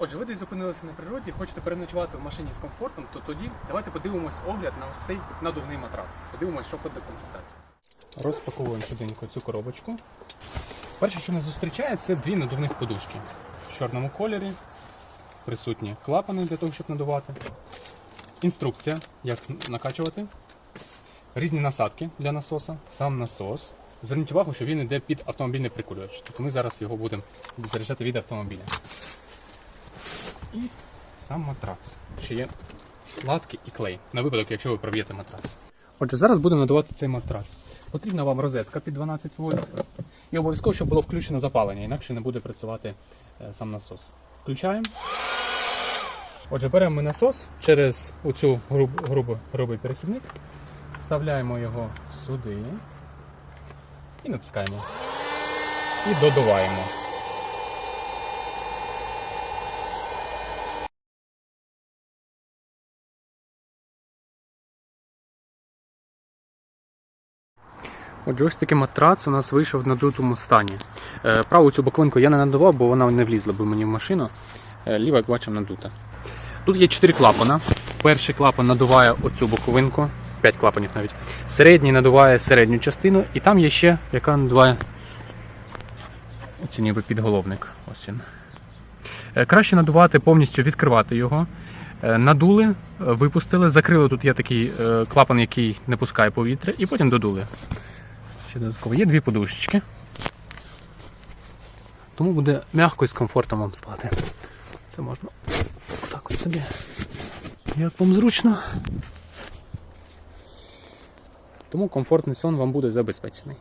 Отже, ви десь зупинилися на природі, хочете переночувати в машині з комфортом, то тоді давайте подивимось огляд на ось цей надувний матрац. Подивимось, що входить в комплектацію. Розпаковуємо швиденько цю коробочку. Перше, що нас зустрічає, це дві надувних подушки. В чорному кольорі. Присутні клапани для того, щоб надувати. Інструкція, як накачувати. Різні насадки для насоса, сам насос. Зверніть увагу, що він йде під автомобільний прикурювач. Тобто ми зараз його будемо заряджати від автомобіля. І сам матрац. Ще є латки і клей. На випадок, якщо ви проб'єте матрац. Отже, зараз будемо надавати цей матрац. Потрібна вам розетка під 12 вольт. І обов'язково, щоб було включено запалення, інакше не буде працювати е, сам насос. Включаємо. Отже, беремо ми насос через оцю груб, грубу, грубий перехідник, вставляємо його сюди і натискаємо. І додуваємо. Отже, ось такий матрац у нас вийшов в надутому стані. Е, Праву цю боковинку я не надував, бо вона не влізла б мені в машину. Е, Ліва, як бачимо, надута. Тут є 4 клапана. Перший клапан надуває оцю боковинку, 5 клапанів навіть. Середній надуває середню частину, і там є ще, яка надуває оці ніби підголовник. Ось він. Е, Краще надувати повністю відкривати його. Надули, випустили, закрили. Тут є такий клапан, який не пускає повітря, і потім додули. Ще додатково є дві подушечки. Тому буде м'яко і з комфортом вам спати. Це можна так от собі. Як вам зручно. Тому комфортний сон вам буде забезпечений.